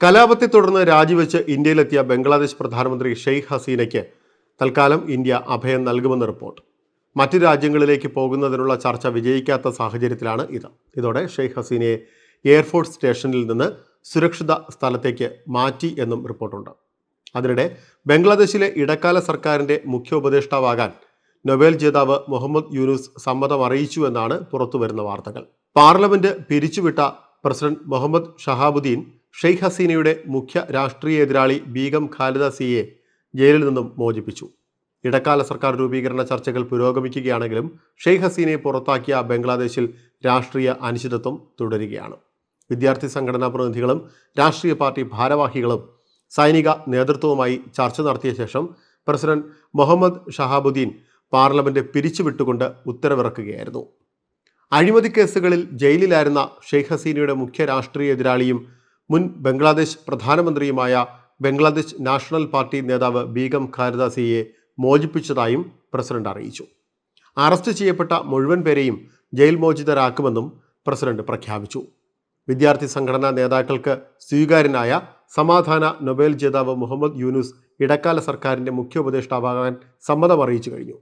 കലാപത്തെ തുടർന്ന് രാജിവെച്ച് ഇന്ത്യയിലെത്തിയ ബംഗ്ലാദേശ് പ്രധാനമന്ത്രി ഷെയ്ഖ് ഹസീനയ്ക്ക് തൽക്കാലം ഇന്ത്യ അഭയം നൽകുമെന്ന് റിപ്പോർട്ട്. മറ്റ് രാജ്യങ്ങളിലേക്ക് പോകുന്നതിനുള്ള ചർച്ച വിജയിക്കാത്ത സാഹചര്യത്തിലാണ് ഇത്. ഇതോടെ ഷെയ്ഖ് ഹസീനയെ എയർഫോഴ്സ് സ്റ്റേഷനിൽ നിന്ന് സുരക്ഷിത സ്ഥലത്തേക്ക് മാറ്റി എന്നും റിപ്പോർട്ടുണ്ട്. അതിനിടെ ബംഗ്ലാദേശിലെ ഇടക്കാല സർക്കാരിന്റെ മുഖ്യ ഉപദേഷ്ടാവാകാൻ നൊബേൽ ജേതാവ് മുഹമ്മദ് യൂനുസ് സമ്മതം അറിയിച്ചു എന്നാണ് പുറത്തുവരുന്ന വാർത്തകൾ. പാർലമെന്റ് പിരിച്ചുവിട്ട പ്രസിഡന്റ് മുഹമ്മദ് ഷഹാബുദ്ദീൻ ഷെയ്ഖ് ഹസീനയുടെ മുഖ്യ രാഷ്ട്രീയ എതിരാളി ബീഗം ഖാലിദ സിയെ ജയിലിൽ നിന്നും മോചിപ്പിച്ചു. ഇടക്കാല സർക്കാർ രൂപീകരണ ചർച്ചകൾ പുരോഗമിക്കുകയാണെങ്കിലും ഷെയ്ഖ് ഹസീനയെ പുറത്താക്കിയ ബംഗ്ലാദേശിൽ രാഷ്ട്രീയ അനിശ്ചിതത്വം തുടരുകയാണ്. വിദ്യാർത്ഥി സംഘടനാ പ്രതിനിധികളും രാഷ്ട്രീയ പാർട്ടി ഭാരവാഹികളും സൈനിക നേതൃത്വവുമായി ചർച്ച നടത്തിയ ശേഷം പ്രസിഡന്റ് മുഹമ്മദ് ഷഹാബുദ്ദീൻ പാർലമെന്റ് പിരിച്ചുവിട്ടുകൊണ്ട് ഉത്തരവിറക്കുകയായിരുന്നു. അഴിമതി കേസുകളിൽ ജയിലിലായിരുന്ന ഷെയ്ഖ് ഹസീനയുടെ മുഖ്യ രാഷ്ട്രീയ എതിരാളിയും മുൻ ബംഗ്ലാദേശ് പ്രധാനമന്ത്രിയുമായ ബംഗ്ലാദേശ് നാഷണൽ പാർട്ടി നേതാവ് ബീഗം ഖാരദാസിയെ സിയെ മോചിപ്പിച്ചതായും പ്രസിഡന്റ് അറിയിച്ചു. അറസ്റ്റ് ചെയ്യപ്പെട്ട മുഴുവൻ പേരെയും ജയിൽ മോചിതരാക്കുമെന്നും പ്രസിഡന്റ് പ്രഖ്യാപിച്ചു. വിദ്യാർത്ഥി സംഘടനാ നേതാക്കൾക്ക് സ്വീകാര്യനായ സമാധാന നൊബേൽ ജേതാവ് മുഹമ്മദ് യൂനുസ് ഇടക്കാല സർക്കാരിന്റെ മുഖ്യ ഉപദേഷ്ടാവാകാൻ സമ്മതം അറിയിച്ചു കഴിഞ്ഞു.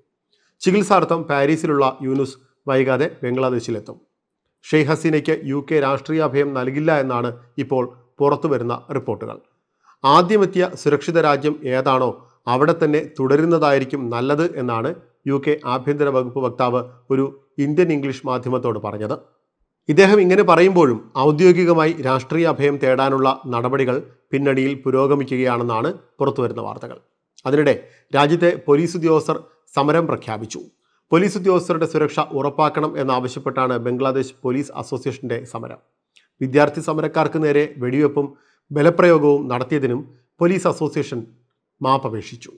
ചികിത്സാർത്ഥം പാരീസിലുള്ള യൂനുസ് വൈകാതെ ബംഗ്ലാദേശിലെത്തും. ഷെയ്ഖ് ഹസീനയ്ക്ക് യു കെ രാഷ്ട്രീയ അഭയം നൽകില്ല എന്നാണ് ഇപ്പോൾ പുറത്തുവരുന്ന റിപ്പോർട്ടുകൾ. ആദ്യമെത്തിയ സുരക്ഷിത രാജ്യം ഏതാണോ അവിടെ തന്നെ തുടരുന്നതായിരിക്കും നല്ലത് എന്നാണ് യു കെ ആഭ്യന്തര വകുപ്പ് വക്താവ് ഒരു ഇന്ത്യൻ ഇംഗ്ലീഷ് മാധ്യമത്തോട് പറഞ്ഞത്. ഇദ്ദേഹം ഇങ്ങനെ പറയുമ്പോഴും ഔദ്യോഗികമായി രാഷ്ട്രീയ അഭയം തേടാനുള്ള നടപടികൾ പിന്നണിയിൽ പുരോഗമിക്കുകയാണെന്നാണ് പുറത്തുവരുന്ന വാർത്തകൾ. അതിനിടെ രാജ്യത്തെ പോലീസ് ഉദ്യോഗസ്ഥർ സമരം പ്രഖ്യാപിച്ചു. പോലീസ് ഉദ്യോഗസ്ഥരുടെ സുരക്ഷ ഉറപ്പാക്കണം എന്നാവശ്യപ്പെട്ടാണ് ബംഗ്ലാദേശ് പോലീസ് അസോസിയേഷന്റെ സമരം. വിദ്യാർത്ഥി സമരക്കാർക്ക് നേരെ വെടിവെപ്പും ബലപ്രയോഗവും നടത്തിയതിനും പോലീസ് അസോസിയേഷൻ മാപ്പപേക്ഷിച്ചു.